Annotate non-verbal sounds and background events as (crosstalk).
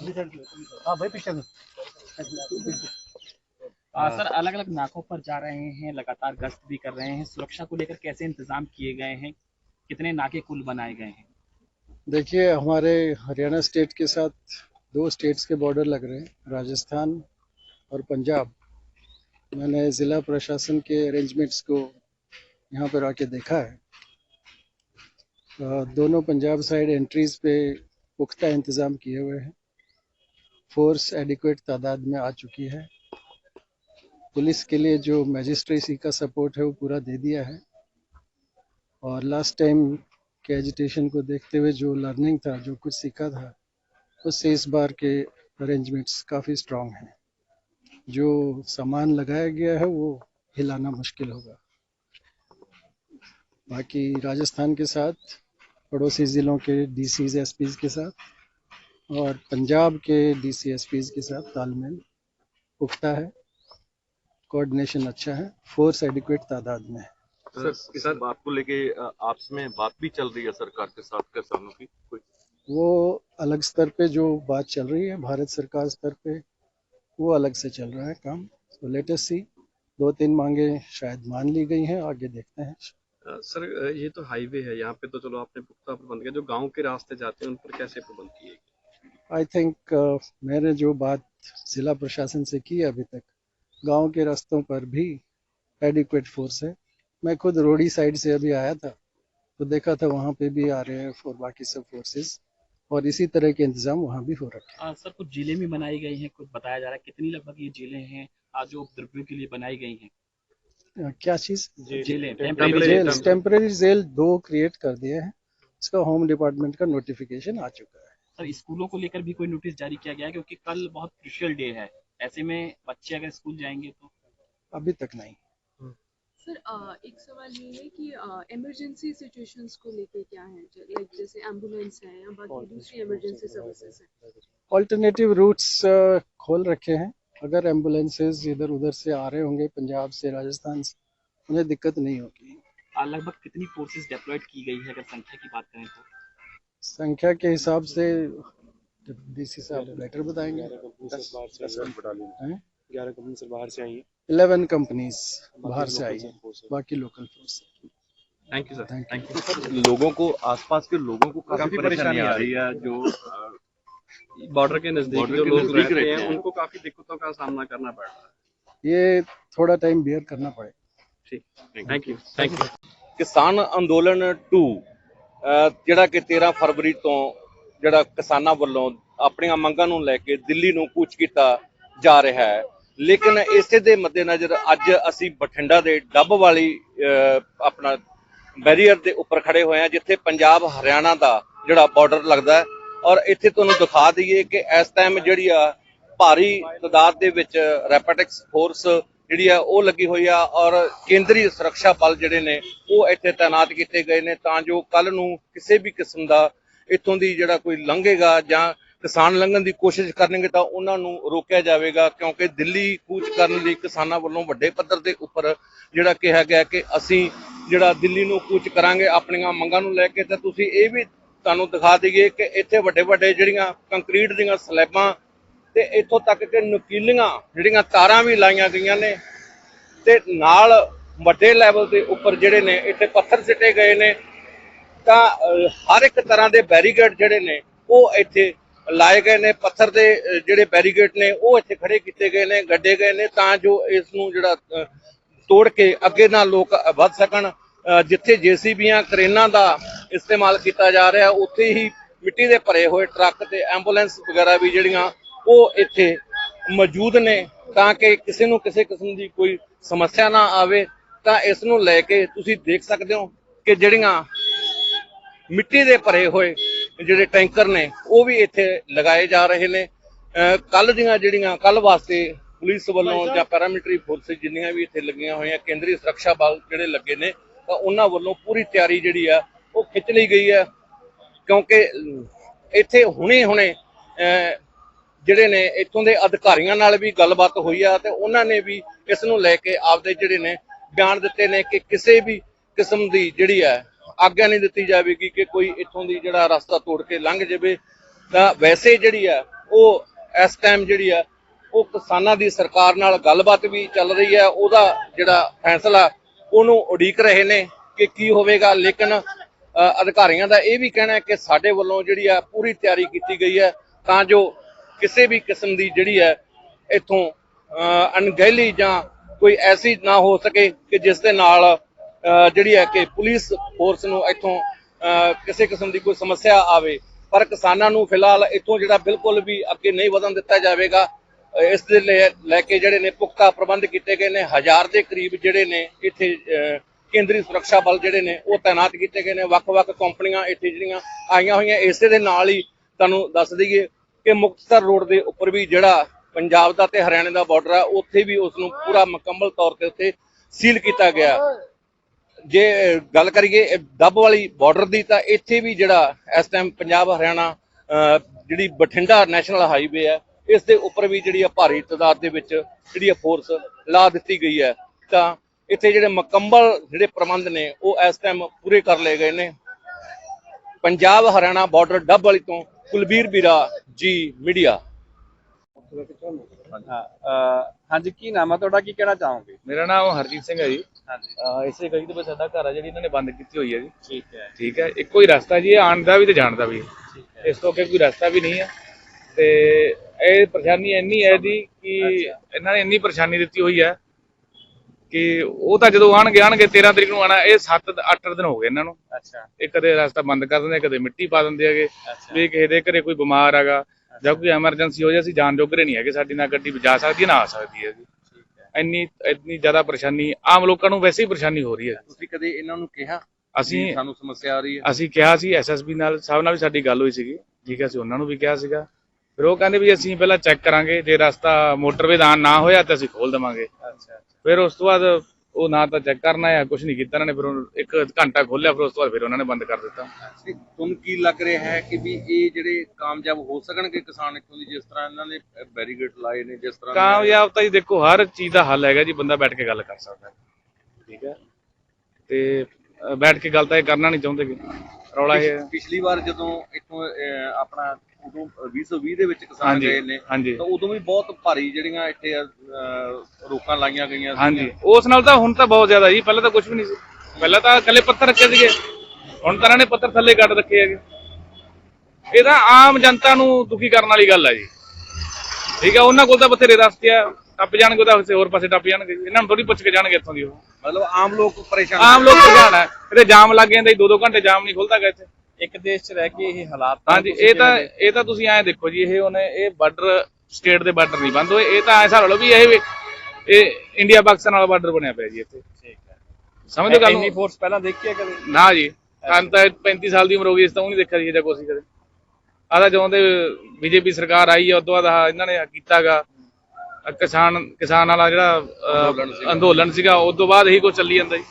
हाँ भाई पीछे सर अलग अलग नाकों पर जा रहे हैं लगातार गश्त भी कर रहे हैं। सुरक्षा को लेकर कैसे इंतज़ाम किए गए हैं? कितने नाके कुल बनाए गए हैं? देखिए हमारे हरियाणा स्टेट के साथ दो स्टेट्स के बॉर्डर लग रहे हैं राजस्थान और पंजाब। मैंने ज़िला प्रशासन के अरेंजमेंट्स को यहाँ पर आके देखा है। दोनों पंजाब साइड एंट्रीज पे पुख्ता इंतज़ाम किए हुए हैं। फोर्स एडिक्वेट तादाद में आ चुकी है। पुलिस के लिए जो मैजिस्ट्रेसी का सपोर्ट है, वो पूरा दे दिया है। और लास्ट टाइम के एजिटेशन को देखते हुए जो लर्निंग था, जो कुछ सीखा था उससे इस बार के अरेंजमेंट्स काफ़ी स्ट्रांग हैं। जो सामान लगाया गया है, वो हिलाना मुश्किल होगा। बाकी राजस्थान के साथ, पड़ोसी ज़िलों के डीसीज एसपीज के साथ और पंजाब के डीसी एसपीज के साथ तालमेल पुख्ता है कोऑर्डिनेशन अच्छा है फोर्स एडिक्वेट तादाद में है। सर इस बात को लेके आपस में बात भी चल रही है सरकार के साथ किसानों की कोई? वो अलग स्तर पे जो बात चल रही है भारत सरकार स्तर पे वो अलग से चल रहा है काम। तो लेटेस्ट सी दो तीन मांगे शायद मान ली गई हैं आगे देखते हैं। सर ये तो हाईवे है यहाँ पे तो चलो आपने पुख्ता प्रबंध किया। जो गाँव के रास्ते जाते हैं उन पर कैसे प्रबंध किए गए? आई थिंक मैंने जो बात जिला प्रशासन से की अभी तक गाँव के रास्तों पर भी एडिक्वेट फोर्स है। मैं खुद रोडी साइड से अभी आया था तो देखा था वहाँ पे भी आ रहे हैं और बाकी सब फोर्सेस और इसी तरह के इंतज़ाम वहाँ भी हो रखे आ, सर कुछ ज़िले में बनाई गई हैं कुछ बताया जा रहा है कितनी लगभग ये ज़िले हैं आज जो उपद्रवियों के लिए बनाई गई हैं? हैं क्या चीज़? ज़िले जेल जेल। दो क्रिएट कर दिए हैं इसका होम डिपार्टमेंट का नोटिफिकेशन आ चुका है। सर स्कूलों को लेकर भी कोई नोटिस जारी किया गया है क्योंकि कल बहुत क्रिशियल डे है। ऐसे में बच्चे अगर स्कूल जाएँगे तो? अभी तक नहीं। सर एक सवाल ये है कि इमरजेंसी सिचुएशंस को लेके क्या है? लाइक जैसे एंबुलेंस है या बाकी दूसरी इमरजेंसी सर्विसेज़ है। ऑल्टरनेटिव रूट्स खोल रखे हैं। अगर एम्बुलेंसेज इधर उधर से आ रहे होंगे पंजाब से राजस्थान से उन्हें दिक्कत नहीं होगी। लगभग कितनी फोर्सेस डिप्लॉयड की गई है? अगर संख्या की बात करें तो? संख्या के हिसाब से डीसी साहब बेटर बताएँगे। ग्यारह कंपनी सर बाहर से आई है। इलेवन कंपनीज़ बाहर से आई है बाकी local force thank you sir thank you sir लोगों को आसपास के लोगों को काफ़ी परेशानी आ रही है जो (laughs) बॉर्डर के नज़दीक जो लोग रहते हैं उनको काफ़ी दिक्कतों का सामना करना पड़ रहा है। ये थोड़ा टाइम बेयर करना पड़ेगा ठीक। थैंक यू थैंक यू किसान आंदोलन टू। ਜਿਹੜਾ ਕਿ 13 ਫਰਵਰੀ ਤੋਂ ਜਿਹੜਾ ਕਿਸਾਨਾਂ ਵੱਲੋਂ ਆਪਣੀਆਂ ਮੰਗਾਂ ਨੂੰ ਲੈ ਕੇ ਦਿੱਲੀ ਨੂੰ ਕੂਚ ਕੀਤਾ ਜਾ ਰਿਹਾ ਹੈ। ਲੇਕਿਨ ਇਸੇ ਦੇ ਮੱਦੇਨਜ਼ਰ ਅੱਜ ਅਸੀਂ ਬਠਿੰਡਾ ਦੇ ਡੱਬ ਵਾਲੀ ਅ, ਆਪਣਾ ਬੈਰੀਅਰ ਦੇ ਉੱਪਰ ਖੜੇ ਹੋਏ ਹਾਂ ਜਿੱਥੇ ਪੰਜਾਬ ਹਰਿਆਣਾ ਦਾ ਜਿਹੜਾ ਬਾਰਡਰ ਲੱਗਦਾ ਹੈ। ਔਰ ਇੱਥੇ ਤੁਹਾਨੂੰ ਦਿਖਾ ਦਈਏ ਕਿ ਇਸ ਟਾਈਮ ਜਿਹੜੀ ਆ ਭਾਰੀ ਤਦਾਦ ਦੇ ਵਿੱਚ ਰੈਪਟਿਕਸ ਫੋਰਸ ਜਿਹੜੀ ਆ, ਉਹ ਲੱਗੀ ਹੋਈ ਆ ਔਰ ਕੇਂਦਰੀ ਸੁਰੱਖਿਆ ਬਲ ਜਿਹੜੇ ਨੇ, ਉਹ ਇੱਥੇ ਤਾਇਨਾਤ ਕੀਤੇ ਗਏ ਨੇ ਤਾਂ ਜੋ ਕੱਲ ਨੂੰ ਕਿਸੇ ਵੀ ਕਿਸਮ ਦਾ ਇੱਥੋਂ ਦੀ ਜਿਹੜਾ ਕੋਈ ਲੰਘੇਗਾ ਜਾਂ ਕਿਸਾਨ ਲੰਘਣ ਦੀ ਕੋਸ਼ਿਸ਼ ਕਰਨਗੇ ਤਾਂ ਉਹਨਾਂ ਨੂੰ ਰੋਕਿਆ ਜਾਵੇਗਾ ਕਿਉਂਕਿ ਦਿੱਲੀ ਕੂਚ ਕਰਨ ਲਈ ਕਿਸਾਨਾਂ ਵੱਲੋਂ ਵੱਡੇ ਪੱਧਰ ਦੇ ਉੱਪਰ ਜਿਹੜਾ ਕਿਹਾ ਗਿਆ ਕਿ ਅਸੀਂ ਜਿਹੜਾ ਦਿੱਲੀ ਨੂੰ ਕੂਚ ਕਰਾਂਗੇ ਆਪਣੀਆਂ ਮੰਗਾਂ ਨੂੰ ਲੈ ਕੇ, ਤਾਂ ਤੁਸੀਂ ਇਹ ਵੀ ਤੁਹਾਨੂੰ ਦਿਖਾ ਦਈਏ ਕਿ ਇੱਥੇ ਵੱਡੇ ਵੱਡੇ ਜਿਹੜੀਆਂ ਕੰਕਰੀਟ ਦੀਆਂ ਸਲੈਬਾਂ ਤੇ ਇੱਥੋਂ ਤੱਕ ਕਿ ਨੁਕੀਲੀਆਂ ਜਿਹੜੀਆਂ ਤਾਰਾਂ ਵੀ ਲਾਈਆਂ ਗਈਆਂ ਨੇ ਤੇ ਨਾਲ ਵੱਡੇ ਲੈਵਲ ਦੇ ਉੱਪਰ ਜਿਹੜੇ ਨੇ ਇੱਥੇ ਪੱਥਰ ਸਿੱਟੇ ਗਏ ਨੇ। ਤਾਂ ਹਰ ਇੱਕ ਤਰ੍ਹਾਂ ਦੇ ਬੈਰੀਕੇਡ ਜਿਹੜੇ ਨੇ ਉਹ ਇੱਥੇ ਲਾਏ ਗਏ ਨੇ। ਪੱਥਰ ਦੇ ਜਿਹੜੇ ਬੈਰੀਕੇਡ ਨੇ ਉਹ ਇੱਥੇ ਖੜੇ ਕੀਤੇ ਗਏ ਨੇ ਗੱਡੇ ਗਏ ਨੇ ਤਾਂ ਜੋ ਇਸ ਨੂੰ ਜਿਹੜਾ ਤੋੜ ਕੇ ਅੱਗੇ ਨਾਲ ਲੋਕ ਵੱਧ ਸਕਣ। ਅਹ, ਜਿੱਥੇ ਜੀਸੀਬੀਆਂ ਕਰੇਨਾਂ ਦਾ ਇਸਤੇਮਾਲ ਕੀਤਾ ਜਾ ਰਿਹਾ ਉੱਥੇ ਹੀ ਮਿੱਟੀ ਦੇ ਭਰੇ ਹੋਏ ਟਰੱਕ ਤੇ ਐਂਬੂਲੈਂਸ ਵਗੈਰਾ ਵੀ ਜਿਹੜੀਆਂ ਉਹ ਇੱਥੇ ਮੌਜੂਦ ਨੇ ਤਾਂ ਕਿ ਕਿਸੇ ਨੂੰ ਕਿਸੇ ਕਿਸਮ ਦੀ ਕੋਈ ਸਮੱਸਿਆ ਨਾ ਆਵੇ ਤਾਂ ਇਸ ਨੂੰ ਲੈ ਕੇ ਤੁਸੀਂ ਦੇਖ ਸਕਦੇ ਹੋ ਕਿ ਜਿਹੜੀਆਂ ਮਿੱਟੀ ਦੇ ਭਰੇ ਹੋਏ ਜਿਹੜੇ ਟੈਂਕਰ ਨੇ ਉਹ ਵੀ ਇੱਥੇ ਲਗਾਏ ਜਾ ਰਹੇ ਨੇ। ਕੱਲ ਦੀਆਂ ਜਿਹੜੀਆਂ ਕੱਲ ਵਾਸਤੇ ਪੁਲਿਸ ਵੱਲੋਂ ਜਾਂ ਪੈਰਾਮਿਲਟਰੀ ਫੋਰਸਿਸ ਜਿੰਨੀਆਂ ਵੀ ਇੱਥੇ ਲੱਗੀਆਂ ਹੋਈਆਂ ਕੇਂਦਰੀ ਸੁਰੱਖਿਆ ਬਲ ਜਿਹੜੇ ਲੱਗੇ ਨੇ ਤਾਂ ਉਹਨਾਂ ਵੱਲੋਂ ਪੂਰੀ ਤਿਆਰੀ ਜਿਹੜੀ ਆ ਉਹ ਖਿੱਚ ਲਈ ਗਈ ਹੈ। ਕਿਉਂਕਿ ਇੱਥੇ ਹੁਣੇ ਹੁਣੇ ਜਿਹੜੇ ਨੇ ਇੱਥੋਂ ਦੇ ਅਧਿਕਾਰੀਆਂ ਨਾਲ ਵੀ ਗੱਲਬਾਤ ਹੋਈ ਆ ਤੇ ਉਹਨਾਂ ਨੇ ਵੀ ਇਸ ਨੂੰ ਲੈ ਕੇ ਆਪਦੇ ਜਿਹੜੇ ਨੇ ਬਿਆਨ ਦਿੱਤੇ ਨੇ ਕਿ ਕਿਸੇ ਵੀ ਕਿਸਮ ਦੀ ਜਿਹੜੀ ਹੈ ਆਗਿਆ ਨਹੀਂ ਦਿੱਤੀ ਜਾਵੇਗੀ ਕਿ ਕੋਈ ਇੱਥੋਂ ਦੀ ਜਿਹੜਾ ਰਸਤਾ ਤੋੜ ਕੇ ਲੰਘ ਜਾਵੇ। ਤਾਂ ਵੈਸੇ ਜਿਹੜੀ ਆ, ਉਹ ਇਸ ਟਾਈਮ ਜਿਹੜੀ ਆ, ਉਹ ਕਿਸਾਨਾਂ ਦੀ ਸਰਕਾਰ ਨਾਲ ਗੱਲਬਾਤ ਵੀ ਚੱਲ ਰਹੀ ਹੈ ਉਹਦਾ ਜਿਹੜਾ ਫੈਸਲਾ, ਉਹਨੂੰ ਉਡੀਕ ਰਹੇ ਨੇ ਕਿ ਕੀ ਹੋਵੇਗਾ। ਲੇਕਿਨ ਅਧਿਕਾਰੀਆਂ ਦਾ ਇਹ ਵੀ ਕਹਿਣਾ ਹੈ ਕਿ ਸਾਡੇ ਵੱਲੋਂ ਜਿਹੜੀ ਆ, ਪੂਰੀ ਤਿਆਰੀ ਕੀਤੀ ਗਈ ਹੈ। ਤਾਂ ਜੋ ਕਿਸੇ ਵੀ ਕਿਸਮ ਦੀ ਜਿਹੜੀ ਹੈ ਇੱਥੋਂ ਅ, ਅਣਗਹਿਲੀ ਜਾਂ ਕੋਈ ਐਸੀ ਨਾ ਹੋ ਸਕੇ ਕਿ ਜਿਸ ਦੇ ਨਾਲ ਜਿਹੜੀ ਹੈ ਕਿ ਪੁਲਿਸ ਫੋਰਸ ਨੂੰ ਇੱਥੋਂ ਕਿਸੇ ਕਿਸਮ ਦੀ ਕੋਈ ਸਮੱਸਿਆ ਆਵੇ। ਪਰ ਕਿਸਾਨਾਂ ਨੂੰ ਫਿਲਹਾਲ ਇੱਥੋਂ ਜਿਹੜਾ ਬਿਲਕੁਲ ਵੀ ਅੱਗੇ ਨਹੀਂ ਵਧਣ ਦਿੱਤਾ ਜਾਵੇਗਾ ਅ, ਇਸ ਦੇ ਲੈ- ਲੈ ਕੇ ਜਿਹੜੇ ਨੇ ਪੁਖਤਾ ਪ੍ਰਬੰਧ ਕੀਤੇ ਗਏ ਨੇ। ਹਜ਼ਾਰ ਦੇ ਕਰੀਬ ਜਿਹੜੇ ਨੇ ਇੱਥੇ ਅ, ਕੇਂਦਰੀ ਸੁਰੱਖਿਆ ਬਲ ਜਿਹੜੇ ਨੇ ਉਹ ਤਾਇਨਾਤ ਕੀਤੇ ਗਏ ਨੇ। ਵੱਖ-ਵੱਖ ਕੰਪਨੀਆਂ ਇੱਥੇ ਜਿਹੜੀਆਂ ਆਈਆਂ ਹੋਈਆਂ ਇਸੇ ਦੇ ਨਾਲ ਹੀ ਤੁਹਾਨੂੰ ਦੱਸ ਦਈਏ ਕਿ ਮੁਕਤਸਰ ਰੋਡ ਦੇ ਉੱਪਰ ਵੀ ਜਿਹੜਾ ਪੰਜਾਬ ਦਾ ਤੇ ਹਰਿਆਣੇ ਦਾ ਬਾਰਡਰ ਆ ਉੱਥੇ ਵੀ ਉਸ ਨੂੰ ਪੂਰਾ ਮੁਕੰਮਲ ਤੌਰ ਤੇ ਉੱਥੇ ਸੀਲ ਕੀਤਾ ਗਿਆ। ਜੇ ਗੱਲ ਕਰੀਏ ਇਹ ਡੱਬ ਵਾਲੀ ਬਾਰਡਰ ਦੀ ਤਾਂ ਇੱਥੇ ਵੀ ਜਿਹੜਾ ਇਸ ਟਾਈਮ ਪੰਜਾਬ ਹਰਿਆਣਾ ਅਹ, ਜਿਹੜੀ ਬਠਿੰਡਾ ਨੈਸ਼ਨਲ ਹਾਈਵੇ ਹੈ ਇਸ ਦੇ ਉੱਪਰ ਵੀ ਜਿਹੜੀ ਆ ਭਾਰੀ ਤਾਦਾਦ ਦੇ ਵਿੱਚ ਜਿਹੜੀ ਆ ਫੋਰਸ ਲਾ ਦਿੱਤੀ ਗਈ ਹੈ ਤਾਂ ਇੱਥੇ ਜਿਹੜੇ ਮੁਕੰਮਲ ਜਿਹੜੇ ਪ੍ਰਬੰਧ ਨੇ ਉਹ ਇਸ ਟਾਈਮ ਪੂਰੇ ਕਰ ਲਏ ਗਏ ਨੇ। ਪੰਜਾਬ ਹਰਿਆਣਾ ਬਾਰਡਰ ਡੱਬ ਵਾਲੀ ਤੋਂ ਕੁਲਬੀਰ ਵੀਰਾ ਜੀ ਮੀਡੀਆ। ਹਾਂਜੀ। ਕੀ ਨਾਮ ਆ ਤੁਹਾਡਾ? ਕੀ ਕਹਿਣਾ ਚਾਹੋਗੇ? ਮੇਰਾ ਨਾਮ ਹਰਜੀਤ ਸਿੰਘ ਹੈ ਜੀ। ਹਾਂਜੀ। ਇਸੇ ਗਲੀ ਦੇ ਵਿੱਚ ਸਾਡਾ ਘਰ ਆ ਜਿਹੜੀ ਇਹਨਾਂ ਨੇ ਬੰਦ ਕੀਤੀ ਹੋਈ ਹੈ ਜੀ। ਠੀਕ ਹੈ। ਠੀਕ ਹੈ ਇੱਕੋ ਹੀ ਰਸਤਾ ਜੀ ਆਉਣ ਦਾ ਵੀ ਤੇ ਜਾਣ ਦਾ ਵੀ। ਇਸ ਤੋਂ ਅੱਗੇ ਕੋਈ ਰਸਤਾ ਵੀ ਨਹੀਂ ਹੈ ਤੇ ਇਹ ਪਰੇਸ਼ਾਨੀ ਇੰਨੀ ਹੈ ਜੀ ਕਿ ਇਹਨਾਂ ਨੇ ਇੰਨੀ ਪਰੇਸ਼ਾਨੀ ਦਿੱਤੀ ਹੋਈ ਹੈ ਕਿ ਉਹ ਤਾਂ ਜਦੋਂ ਆਣਗੇ ਆਣਗੇ 13 ਤਰੀਕ ਨੂੰ ਆਣਾ ਇਹ 7 8 ਦਿਨ ਹੋ ਗਏ ਇਹਨਾਂ ਨੂੰ। ਅੱਛਾ। ਇਹ ਕਦੇ ਰਸਤਾ ਬੰਦ ਕਰ ਦਿੰਦੇ ਕਦੇ ਮਿੱਟੀ ਪਾ ਦਿੰਦੇ ਹੈਗੇ। ਵੀ ਕਿਸੇ ਦੇ ਘਰੇ ਕੋਈ ਬਿਮਾਰ ਹੈਗਾ ਜਾਂ ਕੋਈ ਐਮਰਜੈਂਸੀ ਹੋ ਜਾਏ ਅਸੀਂ ਜਾਣ ਜੋਗਰੇ ਨਹੀਂ ਹੈਗੇ ਸਾਡੀ ਨਾ ਗੱਡੀ ਜਾ ਸਕਦੀ ਹੈ ਨਾ ਆ ਸਕਦੀ ਹੈ। ਜੀ ਇੰਨੀ ਇੰਨੀ ਜ਼ਿਆਦਾ ਪਰੇਸ਼ਾਨੀ ਆਮ ਲੋਕਾਂ ਨੂੰ ਵੈਸੇ ਹੀ ਪਰੇਸ਼ਾਨੀ ਹੋ ਰਹੀ ਹੈ। ਤੁਸੀਂ ਕਦੇ ਇਹਨਾਂ ਨੂੰ ਕਿਹਾ ਅਸੀਂ ਸਾਨੂੰ ਸਮੱਸਿਆ ਆ ਰਹੀ ਹੈ? ਅਸੀਂ ਕਿਹਾ ਸੀ ਐਸਐਸਬੀ ਨਾਲ ਸਾਹਿਬ ਨਾਲ ਵੀ ਸਾਡੀ ਗੱਲ ਹੋਈ ਸੀਗੀ। ਠੀਕ ਹੈ ਅਸੀਂ ਉਹਨਾਂ ਨੂੰ ਵੀ ਕਿਹਾ ਸੀਗਾ। ਫਿਰ ਉਹ ਕਹਿੰਦੇ ਵੀ ਅਸੀਂ ਪਹਿਲਾਂ ਚੈੱਕ ਕਰਾਂਗੇ ਜੇ ਰਸਤਾ ਮੋਟਰਵੇ ਦਾ ਨਾ ਹੋਇਆ ਤਾਂ ਅਸੀਂ ਖੋਲ ਦੇਵਾਂਗੇ। ਅੱਛਾ। ਫਿਰ ਉਸ ਤੋਂ ਬਾਅਦ ਉਹ ਨਾ ਤਾਂ ਚੈੱਕ ਕਰਨਾ ਹੈ ਕੁਝ ਨਹੀਂ ਕੀਤਾ ਇਹਨਾਂ ਨੇ ਫਿਰ ਉਹ ਇੱਕ ਘੰਟਾ ਖੋਲਿਆ ਫਿਰ ਉਸ ਤੋਂ ਬਾਅਦ ਫਿਰ ਉਹਨਾਂ ਨੇ ਬੰਦ ਕਰ ਦਿੱਤਾ। ਤੇ ਤੁਹਾਨੂੰ ਕੀ ਲੱਗ ਰਿਹਾ ਹੈ ਕਿ ਵੀ ਇਹ ਜਿਹੜੇ ਕਾਮਯਾਬ ਹੋ ਸਕਣਗੇ ਕਿਸਾਨ ਇੱਥੋਂ ਦੀ ਜਿਸ ਤਰ੍ਹਾਂ ਇਹਨਾਂ ਨੇ ਬੈਰੀਗੇਡ ਲਾਏ ਨੇ ਜਿਸ ਤਰ੍ਹਾਂ ਕਾਮਯਾਬ ਤਾਂ ਜੀ ਦੇਖੋ ਹਰ ਚੀਜ਼ ਦਾ ਹੱਲ ਹੈਗਾ ਜੀ ਬੰਦਾ ਬੈਠ ਕੇ ਗੱਲ ਕਰ ਸਕਦਾ ਹੈ। ਠੀਕ ਹੈ? ਤੇ ਅ, ਬੈਠ ਕੇ ਗੱਲ ਤਾਂ ਇਹ ਕਰਨਾ ਨਹੀਂ ਚਾਹੁੰਦੇ ਗੇ। ਰੌਲਾ ਇਹ ਹੈ। ਪਿਛਲੀ ਵਾਰ ਜਦੋਂ ਇੱਥੋਂ ਅਹ, ਆਪਣਾ ਉਦੋਂ 2020 ਦੇ ਵਿੱਚ ਕਿਸਾਨ ਗਏ ਨੇ। ਤਾਂ ਉਦੋਂ ਵੀ ਬਹੁਤ ਭਾਰੀ ਜਿਹੜੀਆਂ ਇੱਥੇ ਰੋਕਾਂ ਲਾਈਆਂ ਗਈਆਂ ਹਾਂਜੀ। ਉਸ ਨਾਲ ਤਾਂ ਹੁਣ ਤਾਂ ਬਹੁਤ ਜ਼ਿਆਦਾ ਜੀ ਪਹਿਲਾਂ ਤਾਂ ਕੁਝ ਵੀ ਨਹੀਂ ਸੀ। ਪਹਿਲਾਂ ਤਾਂ ਇਕੱਲੇ ਪੱਥਰ ਰੱਖੇ ਸੀਗੇ। ਹੁਣ ਤਾਂ ਇਹਨਾਂ ਨੇ ਪੱਥਰ ਥੱਲੇ ਕੱਢ ਰੱਖੇ ਹੈਗੇ। ਇਹ ਤਾਂ ਆਮ ਜਨਤਾ ਨੂੰ ਦੁਖੀ ਕਰਨ ਵਾਲੀ ਗੱਲ ਹੈ ਜੀ। ਠੀਕ ਹੈ ਉਹਨਾਂ ਕੋਲ ਤਾਂ ਬਥੇਰੇ ਰਸਤੇ ਆ। ਟੱਪ ਜਾਣਗੇ ਉਹ ਤਾਂ ਕਿਸੇ ਹੋਰ ਪਾਸੇ ਟੱਪ ਜਾਣਗੇ। ਇਹਨਾਂ ਨੂੰ ਥੋੜੀ ਪੁੱਛ ਕੇ ਜਾਣਗੇ ਇੱਥੋਂ ਦੀ ਉਹ। ਮਤਲਬ ਆਮ ਲੋਕ ਪਰੇਸ਼ਾਨ ਆਮ ਲੋਕ ਪਰੇਸ਼ਾਨ ਹੈ ਇਹਦੇ ਜਾਮ ਲੱਗ ਜਾਂਦੇ ਦੋ ਦੋ ਘੰਟੇ ਜਾਮ ਨਹੀਂ ਖੁੱਲਦਾ ਗਾ ਇੱਥੇ। ਇੱਕ ਦੇਸ਼ 'ਚ ਰਹਿ ਕੇ ਇਹ ਹਾਲਾਤ ਤਾਂ ਹਾਂਜੀ ਇਹ ਤਾਂ ਇਹ ਤਾਂ ਤੁਸੀਂ ਐਂ ਦੇਖੋ ਜੀ ਇਹ ਉਹਨੇ ਇਹ ਬਾਰਡਰ ਸਟੇਟ ਦੇ ਬਾਰਡਰ ਨਹੀਂ ਬੰਦ ਹੋਏ। ਇਹ ਤਾਂ ਐਸਾ ਲਓ ਵੀ ਇਹ ਇਹ ਇੰਡੀਆ ਪਾਕਿਸਤਾਨ ਵਾਲਾ ਬਾਰਡਰ ਬਣਿਆ ਪਿਆ ਜੀ ਇੱਥੇ। ਠੀਕ ਹੈ। ਸਮਝਦੇ ਗੱਲ ਇੰਨੀ? ਫੋਰਸ ਪਹਿਲਾਂ ਦੇਖੀ ਹੈ ਕਦੇ? ਨਾ ਜੀ ਕੰਨ ਤਾਂ 35 ਸਾਲ ਦੀ ਉਮਰ ਹੋ ਗਈ ਇਸ ਤਾਂ ਉਹ ਨਹੀਂ ਦੇਖਿਆ ਜੀ ਇਹਦਾ ਕੁਛ ਕਦੇ। ਆਦਾ ਜਦੋਂ ਦੇ ਬੀਜੇਪੀ ਸਰਕਾਰ ਆਈ ਹੈ ਉਦੋਂ ਬਾਅਦ ਇਹਨਾਂ ਨੇ ਕੀਤਾਗਾ। ਕਿਸਾਨ ਕਿਸਾਨ ਵਾਲਾ ਜਿਹੜਾ ਅੰਦੋਲਨ ਸੀਗਾ। ਉਸ ਤੋਂ ਬਾਅਦ ਇਹੀ ਕੁਝ ਚੱਲੀ ਜਾਂਦਾ ਜੀ।